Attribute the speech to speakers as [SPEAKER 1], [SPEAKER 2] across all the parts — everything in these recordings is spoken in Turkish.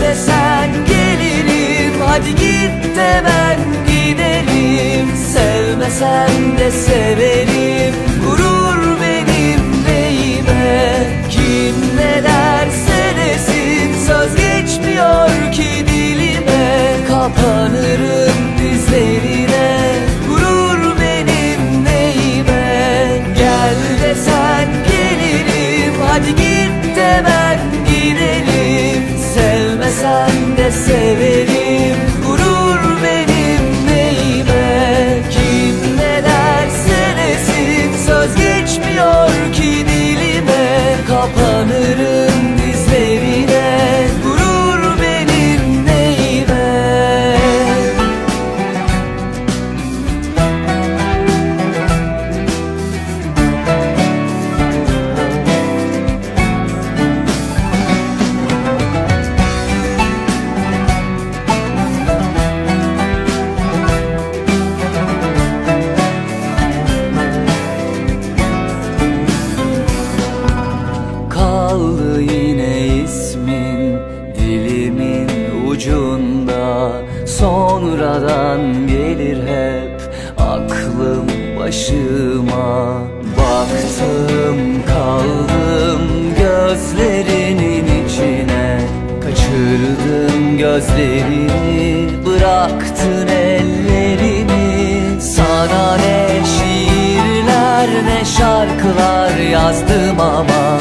[SPEAKER 1] desen gelirim. Hadi git de ben giderim Sevmesen de severim. Gurur benim neyime Kim ne derse desin Söz Sevmesen de severim. Gurur benim neyime? Kim ne derse desin Söz geçmiyor ki başıma Baktım kaldım gözlerinin içine. Kaçırdın gözlerini bıraktın ellerimi. Sana ne şiirler ne şarkılar yazdım ama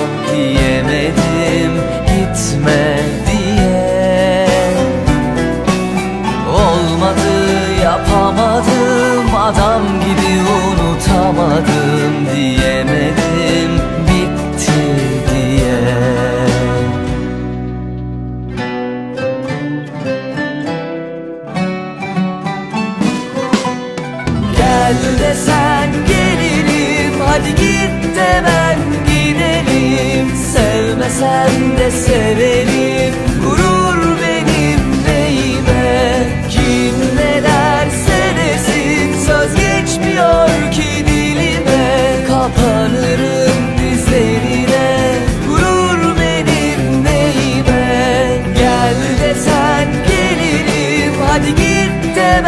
[SPEAKER 1] severim Gurur benim neyime? Kim ne derse desin Söz geçmiyor ki dilime. Kapanırım dizlerine Gurur benim neyime? Gel desen gelirim Hadi git de